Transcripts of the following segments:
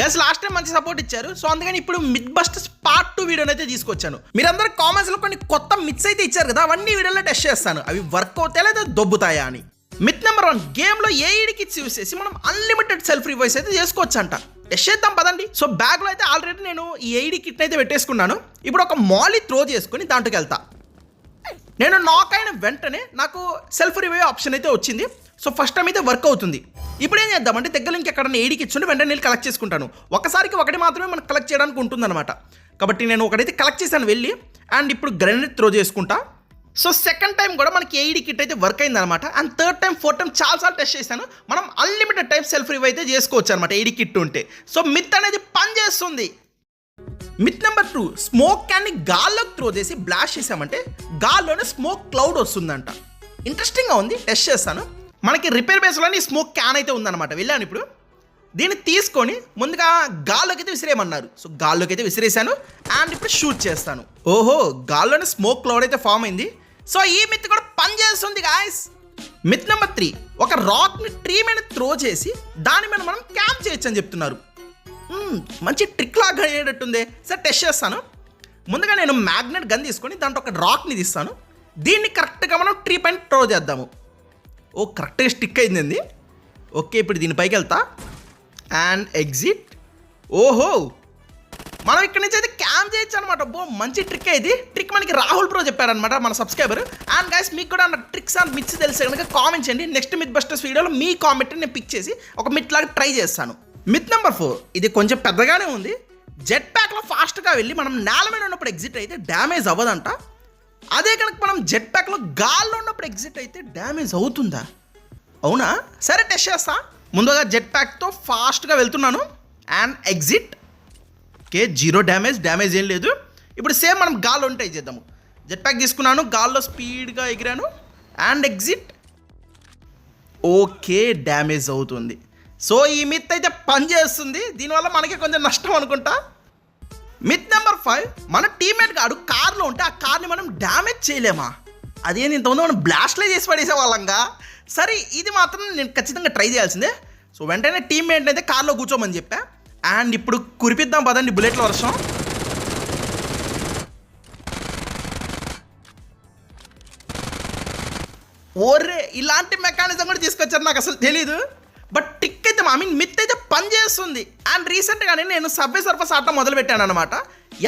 గస్ last time మంచి support ఇచ్చారు. So అందుకని ఇప్పుడు మిడ్ బస్టర్స్ పార్ట్ టూ వీడియోని అయితే తీసుకొచ్చాను. మీరందరూ కామెంట్స్లో కొన్ని కొత్త మిత్స్ అయితే ఇచ్చారు కదా అవన్నీ వీడియోలో టెస్ట్ చేస్తాను. అవి వర్క్ అవుతాయా లేదా దొబ్బుతాయా అని. మిత్ నెంబర్ వన్ గేమ్లో ఏ కిట్స్ యూస్ చేసి మనం అన్లిమిటెడ్ సెల్ఫ్ రివైస్ అయితే చేసుకోవచ్చు అంట టెస్ట్ చేద్దాం పదండి. సో బ్యాగ్లో అయితే ఆల్రెడీ నేను ఈ ఏఈడి కిట్ అయితే పెట్టేసుకున్నాను. ఇప్పుడు ఒక మాలీ త్రో చేసుకుని దాంట్లోకి వెళ్తా. నేను నాక్ అయిన వెంటనే నాకు సెల్ఫ్ రివైవ్ ఆప్షన్ అయితే వచ్చింది. సో ఫస్ట్ టైం అయితే వర్క్ అవుతుంది. ఇప్పుడు ఏం చేద్దామంటే దగ్గర నుంచి ఎక్కడన్నా ఏడికి ఇచ్చుండి వెంటనే నేను కలెక్ట్ చేసుకుంటాను. ఒకసారికి ఒకటి మాత్రమే మనకు కలెక్ట్ చేయడానికి ఉంటుందన్నమాట. కాబట్టి నేను ఒకటైతే కలెక్ట్ చేశాను వెళ్ళి అండ్ ఇప్పుడు గ్రెనేడ్ త్రో చేసుకుంటా. సో సెకండ్ టైం కూడా మనకి ఏఈడి కిట్ అయితే వర్క్ అయిందనమాట and third time fourth time చాలాసార్లు టెస్ట్ చేశాను. మనం అన్లిమిటెడ్ టైం సెల్ఫ్ రివ్ అయితే చేసుకోవచ్చు అనమాట ఏడి కిట్ ఉంటే. సో మిత్ అనేది పనిచేస్తుంది మిత్ నెంబర్ టూ స్మోక్ క్యాన్ని గాల్లోకి త్రో చేసి బ్లాస్ట్ చేసామంటే గాల్లోనే స్మోక్ క్లౌడ్ వస్తుందంట. ఇంట్రెస్టింగ్గా ఉంది టెస్ట్ చేస్తాను. మనకి రిపేర్ బేస్లోని స్మోక్ క్యాన్ అయితే ఉందన్నమాట. వెళ్ళాను ఇప్పుడు. దీన్ని తీసుకొని ముందుగా గాల్లోకి అయితే విసిరేయమన్నారు. సో గాల్లోకి అయితే విసిరేసాను అండ్ ఇప్పుడు షూట్ చేస్తాను. ఓహో గాల్లోనే స్మోక్ క్లౌడ్ అయితే ఫామ్ అయింది. సో ఈ మిత్ కూడా పనిచేస్తుంది గాయస్ మిత్ నెంబర్ త్రీ. ఒక రాక్ని ట్రీ మీద త్రో చేసి దాని మీద మనం క్యాంప్ చేయొచ్చు అని చెప్తున్నారు. మంచి ట్రిక్ లాగా అయ్యేటట్టుంది. సరే టెస్ట్ చేస్తాను. ముందుగా నేను మ్యాగ్నెట్ గన్ తీసుకొని దాంట్లో ఒక రాక్ని తీస్తాను. దీన్ని కరెక్ట్గా మనం ట్రీ పైన త్రో చేద్దాము. ఓ కరెక్ట్గా స్టిక్ అయింది ఓకే ఇప్పుడు దీనిపైకి వెళ్తా. అండ్ ఎగ్జిట్ ఓహో! మనం ఇక్కడ నుంచి అయితే క్యాంప్ చేయొచ్చు అనమాట బో మంచి ట్రిక్ ఇది. ట్రిక్ మనకి రాహుల్ ప్రో చెప్పారనమాట మన సబ్స్క్రైబర్ అండ్ గైస్ మీకు కూడా ట్రిక్స్ అండ్ మిత్స్ తెలిసే కనుక కామెంట్ చేయండి. నెక్స్ట్ మిత్ బస్టర్స్ వీడియోలో మీ కామెంట్ నేను పిక్ చేసి ఒక మిత్ లాగా ట్రై చేస్తాను. మిత్ నెంబర్ ఫోర్ ఇది కొంచెం పెద్దగానే ఉంది. జెట్ ప్యాక్లో ఫాస్ట్గా వెళ్ళి మనం నేల మీద ఉన్నప్పుడు ఎగ్జిట్ అయితే డ్యామేజ్ అవ్వదంట. అదే కనుక మనం జెట్ ప్యాక్లో గాల్లో ఉన్నప్పుడు ఎగ్జిట్ అయితే డ్యామేజ్ అవుతుందా? అవునా? సరే టెస్ట్ చేస్తా. ముందుగా జెట్ ప్యాక్తో ఫాస్ట్గా వెళ్తున్నాను. And exit okay zero damage damage ఏం లేదు. ఇప్పుడు సేమ్ మనం గాల్లో ఉంటే చేద్దాము. జెట్ ప్యాక్ తీసుకున్నాను గాల్లో స్పీడ్గా ఎగిరాను. అండ్ ఎగ్జిట్ ఓకే డ్యామేజ్ అవుతుంది. సో ఈ మిత్ అయితే పనిచేస్తుంది. దీనివల్ల మనకి కొంచెం నష్టం అనుకుంటా. మిత్ నెంబర్ ఫైవ్ మన టీమేట్ గాడు కార్లో ఉంటే ఆ కార్ని మనం డ్యామేజ్ చేయలేమా? అదేంది ఇంతకుముందు మనం బ్లాస్ట్లే చేసి పడేసే వాళ్ళంగా? సరే ఇది మాత్రం నేను ఖచ్చితంగా ట్రై చేయాల్సిందే. సో వెంటనే టీమ్మేట్ అయితే కార్లో కూర్చోమని చెప్పా. అండ్ ఇప్పుడు కురిపిద్దాం పదండి బుల్లెట్ల వర్షం. ఓర్రే ఇలాంటి మెకానిజం కూడా తీసుకొచ్చారు నాకు అసలు తెలీదు. బట్ టిక్ అయితే ఐ మీన్ చేస్తుంది అండ్ రీసెంట్గానే నేను సబ్వే సర్ఫస్ ఆడటం మొదలు పెట్టాను అనమాట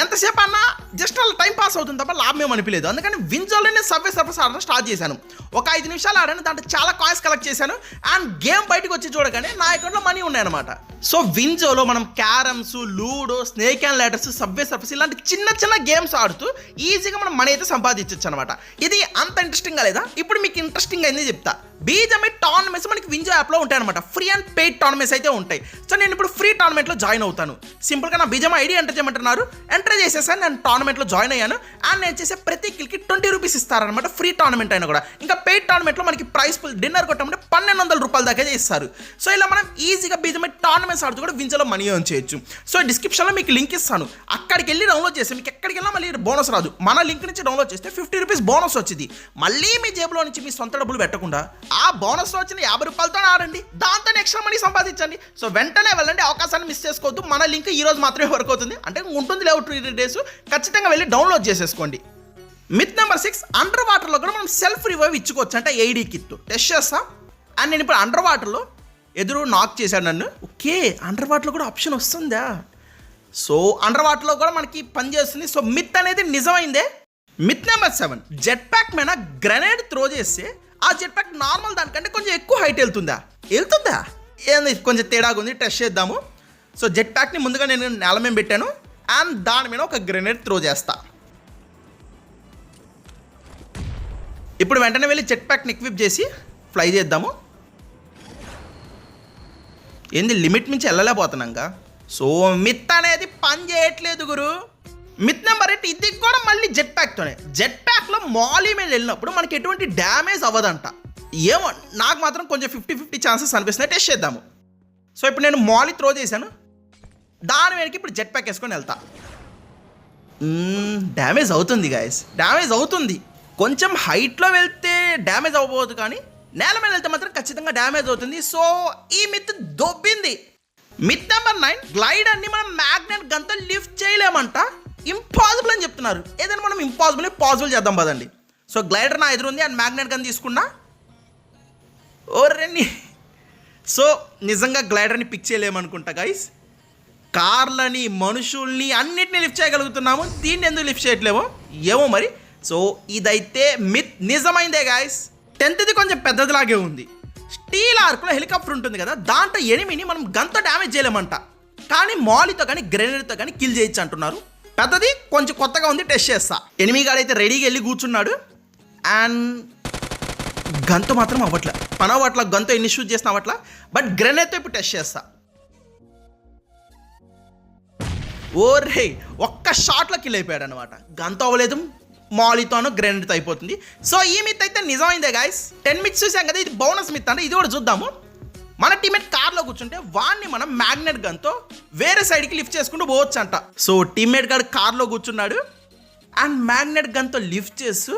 ఎంతసేపు అన్నా జస్ట్ అలా టైం పాస్ అవుతుంది తప్ప లాభం ఏం అనిపించలేదు. అందుకని వింజోలోనే సబ్వే సర్ఫస్ ఆడడం స్టార్ట్ చేశాను. ఒక ఐదు నిమిషాలు ఆడాను దాంట్లో చాలా కాయిన్స్ కలెక్ట్ చేశాను. అండ్ గేమ్ బయటకు వచ్చి చూడగానే నా అకౌంట్లో మనీ ఉన్నాయన్నమాట. సో వింజోలో మనం carroms ludo snake and ladders subway surfers ఇలాంటి చిన్న చిన్న గేమ్స్ ఆడుతూ ఈజీగా మనం మనీ అయితే సంపాదించవచ్చు అనమాట ఇది అంత ఇంట్రెస్టింగ్ లేదా? ఇప్పుడు మీకు ఇంట్రెస్టింగ్ అయింది చెప్తా. బీజమే టోర్నమెంట్స్ మనకి వింజో యాప్లో ఉంటాయి అనమాట ఫ్రీ అండ్ పెయిడ్ టోర్నమెంట్స్ అయితే ఉంటాయి. సో నేను ఇప్పుడు ఫ్రీ టోర్నమెంట్లో జాయిన్ అవుతాను. సింపుల్గా నా బీజం ఐడి ఎంటర్ చేయమంటున్నారు. ఎంటర్ చేసేసాను నేను టోర్నమెంట్లో జాయిన్ అయ్యాను. అండ్ నేను చేసే ప్రతి కిల్కి ట్వంటీ రూపీస్ ఇస్తారనమాట ఫ్రీ టోర్నమెంట్ అయినా కూడా. ఇంకా పెయిడ్ టోర్నమెంట్లో మనకి ప్రైస్ ఫుల్ డిన్నర్ కొట్టమంటే పన్నెండు వందల రూపాయల దాకా ఇస్తారు. సో ఇలా మనం ఈజీగా బీజమే టోర్నమెంట్స్ ఆడుతూ కూడా వింజలో మనీ ఎర్న్ చేయొచ్చు. సో డిస్క్రిప్షన్లో మీకు లింక్ ఇస్తాను. అక్కడికి వెళ్ళి డౌన్లోడ్ చేస్తే మీకు ఎక్కడికి వెళ్ళినా మళ్ళీ బోనస్ రాదు. మన లింక్ నుంచి డౌన్లోడ్ చేస్తే ఫిఫ్టీ రూపీస్ బోనస్ వచ్చింది. మళ్ళీ మీ జేబులో నుంచి మీ సొంత డబ్బులు పెట్టకుండా ఆ బోనస్లో వచ్చిన యాభై రూపాయలతో ఆడండి. దాంతో ఎక్స్ట్రా మనీ సంపాదించండి. సో వెంటనే వెళ్ళండి. అవకాశాన్ని మిస్ చేసుకోవద్దు. మన లింక్ ఈ రోజు మాత్రమే వర్క్ అవుతుంది. అంటే ఉంటుంది లేవు టూ డేస్ ఖచ్చితంగా వెళ్ళి డౌన్లోడ్ చేసేసుకోండి. మిత్ నెంబర్ సిక్స్ అండర్ వాటర్లో కూడా మనం సెల్ఫ్ రివైవ్ ఇచ్చుకోవచ్చు. అంటే ఏడీ కిట్ టెస్ట్ చేస్తాం. అండ్ నేను ఇప్పుడు అండర్ వాటర్లో ఎదురు నాక్ చేశాడు నన్ను. ఓకే అండర్ వాటర్లో కూడా ఆప్షన్ వస్తుందా? సో అండర్ వాటర్లో కూడా మనకి పనిచేస్తుంది సో మిత్ అనేది నిజమైందే. Myth number seven jet pack మీద గ్రెనేడ్ త్రో చేస్తే ఆ జెట్ ప్యాక్ నార్మల్ దానికంటే కొంచెం ఎక్కువ హైట్ వెళ్తుందా? వెళ్తుందా? ఏంది కొంచెం తేడాగా ఉంది టెస్ట్ చేద్దాము సో జెట్ ప్యాక్ని ముందుగా నేను నేల మీద పెట్టాను. అండ్ దాని మీద ఒక గ్రెనేడ్ త్రో చేస్తా. ఇప్పుడు వెంటనే వెళ్ళి జెట్ ప్యాక్ని ఎక్విప్ చేసి ఫ్లై చేద్దాము. ఏంది లిమిట్ మించి వెళ్ళలేకపోతున్నాంగా సో మిత్ అనేది పని చేయట్లేదు గురు. మిత్ నెంబర్ ఎయిట్ ఇది కూడా మళ్ళీ జెట్ ప్యాక్తోనే జెట్ ప్యాక్లో మాలీ మీద వెళ్ళినప్పుడు మనకి ఎటువంటి డ్యామేజ్ అవ్వదంట. ఏమో నాకు మాత్రం కొంచెం ఫిఫ్టీ ఫిఫ్టీ ఛాన్సెస్ అనిపిస్తున్నాయి టెస్ట్ చేద్దాము. సో ఇప్పుడు నేను మాలీ త్రో చేశాను. దాని మీదకి ఇప్పుడు జెట్ ప్యాక్ వేసుకొని వెళ్తా. డ్యామేజ్ అవుతుంది గాయస్ డ్యామేజ్ అవుతుంది. కొంచెం హైట్లో వెళ్తే డ్యామేజ్ అవ్వబోదు కానీ నేల మీద వెళ్తే మాత్రం ఖచ్చితంగా డ్యామేజ్ అవుతుంది. సో ఈ మిత్ దొబ్బింది. మిత్ నెంబర్ నైన్ గ్లైడర్ని మనం మ్యాగ్నెట్ గంతా లిఫ్ట్ చేయలేమంట. ఇంపాసిబుల్ అని చెప్తున్నారు. ఏదైనా మనం ఇంపాసిబుల్ పాసిబుల్ చేద్దాం పదండి. సో గ్లైడర్ నా ఎదురుంది అండ్ మ్యాగ్నెట్ గన్ తీసుకున్నా. ఓర్రెన్ని సో నిజంగా గ్లైడర్ని పిక్ చేయలేమనుకుంటా గైస్ కార్లని మనుషుల్ని అన్నిటిని లిఫ్ట్ చేయగలుగుతున్నాము. దీన్ని ఎందుకు లిఫ్ట్ చేయట్లేమో? ఏమో మరి. సో ఇదైతే మిత్ నిజమైందే గాయస్ టెన్త్ది కొంచెం పెద్దదిలాగే ఉంది. స్టీల్ ఆర్క్లో హెలికాప్టర్ ఉంటుంది కదా దాంట్లో ఎనిమిని మనం గంతో డ్యామేజ్ చేయలేమంట. కానీ మాలితో కానీ గ్రెనేడ్తో కానీ కిల్ చేయొచ్చు అంటున్నారు. పెద్దది కొంచెం కొత్తగా ఉంది టెస్ట్ చేస్తా. ఎనిమిగాడైతే రెడీగా వెళ్ళి కూర్చున్నాడు. అండ్ గంతో మాత్రం అవ్వట్లే. పని అవ్వట్ల గంతో ఎన్ని షూట్ చేసిన అవ్వట్ల. బట్ గ్రెనేడ్తో ఇప్పుడు టెస్ట్ చేస్తా. ఓరే ఒక్క షాట్లో కిల్ అయిపోయాడు అనమాట గంతో అవ్వలేదు మాలితోనూ గ్రెనేడ్తో అయిపోతుంది. సో ఈ మిత్ అయితే నిజమైందే గాయస్ టెన్ మిత్స్ చూసాం కదా ఇది బోనస్ మిత్ అంటే. ఇది కూడా చూద్దాము. మన టీమేట్ కార్లో కూర్చుంటే వాడిని మనం మ్యాగ్నెట్ గన్తో వేరే సైడ్కి లిఫ్ట్ చేసుకుంటూ పోవచ్చు అంట సో టీమ్మేట్ గారు కార్లో కూర్చున్నాడు. అండ్ మ్యాగ్నెట్ గన్తో లిఫ్ట్ చేస్తూ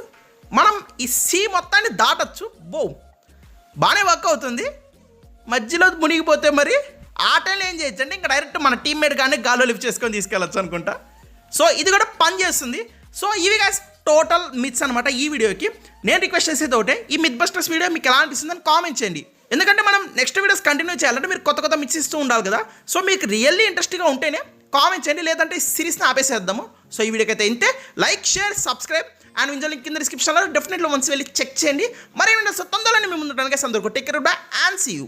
మనం ఈ సీ మొత్తాన్ని దాటచ్చు. బో. బాగానే వర్క్ అవుతుంది. మధ్యలో మునిగిపోతే మరి ఆ టైంలో ఏం చేయొచ్చు అంటే ఇంకా డైరెక్ట్ మన టీమ్మేట్ కానీ గాల్లో లిఫ్ట్ చేసుకొని తీసుకెళ్ళచ్చు అనుకుంటా. సో ఇది కూడా పని చేస్తుంది. సో ఇవి గాయస్ టోటల్ మిత్స్ అనమాట ఈ వీడియోకి. నేను రిక్వెస్ట్ చేసేది ఒకటే. ఈ మిత్ బస్టర్స్ వీడియో మీకు ఎలా అనిపిస్తుందని కామెంట్ చేయండి. ఎందుకంటే మనం నెక్స్ట్ వీడియోస్ కంటిన్యూ చేయాలంటే మీరు కొత్త కొత్త మిక్స్ ఇస్తూ ఉండాలి కదా. సో మీకు రియల్లీ ఇంట్రెస్ట్గా ఉంటేనే కామెంట్ చేయండి లేదంటే ఈ సిరీస్ని ఆపేసేద్దాము. సో ఈ వీడియోకి అయితే ఇంతే. లైక్ షేర్ సబ్స్క్రైబ్ అండ్ ఇంజో లింక్ కింద డిస్క్రిప్షన్లో డెఫినెట్లీ వన్స్ వెళ్ళి చెక్ చేయండి. మరి సో తొందరలోనే మేము ముందు సందర్భం. Care bye and see you